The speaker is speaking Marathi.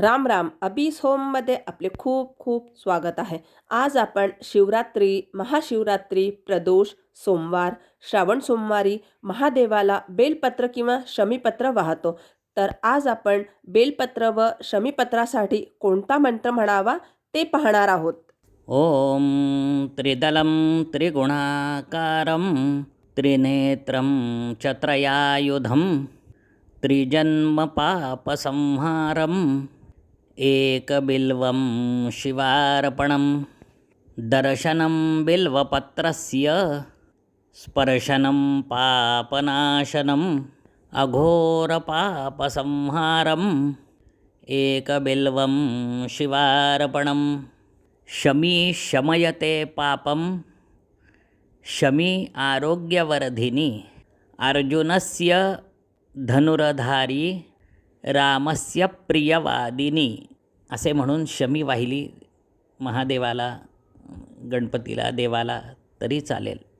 राम राम. अबीस होममध्ये आपले खूप खूप स्वागत आहे. आज आपण शिवरात्री महाशिवरात्री प्रदोष सोमवार श्रावण सोमवारी महादेवाला बेलपत्र किंवा शमीपत्र वाहतो. तर आज आपण बेलपत्र व शमीपत्रासाठी कोणता मंत्र म्हणावा ते पाहणार आहोत. ओम त्रिदलं त्रिगुणाकारं त्रिनेत्रं चत्रयायुधं त्रिजन्मपापसंहारम् एकबिल्वं शिवार्पणं दर्शनं बिल्वपत्रस्य स्पर्शनं पापनाशनम् अघोरपापसंहारम् एकबिल्वं शिवार्पणं शमी शमयते पापं शमी आरोग्यवर्धिनी अर्जुनस्य धनुर्धारी रामस्य प्रियवादिनी. असे म्हणून शमी वाहिली महादेवाला गणपतीला देवाला तरी चालेल.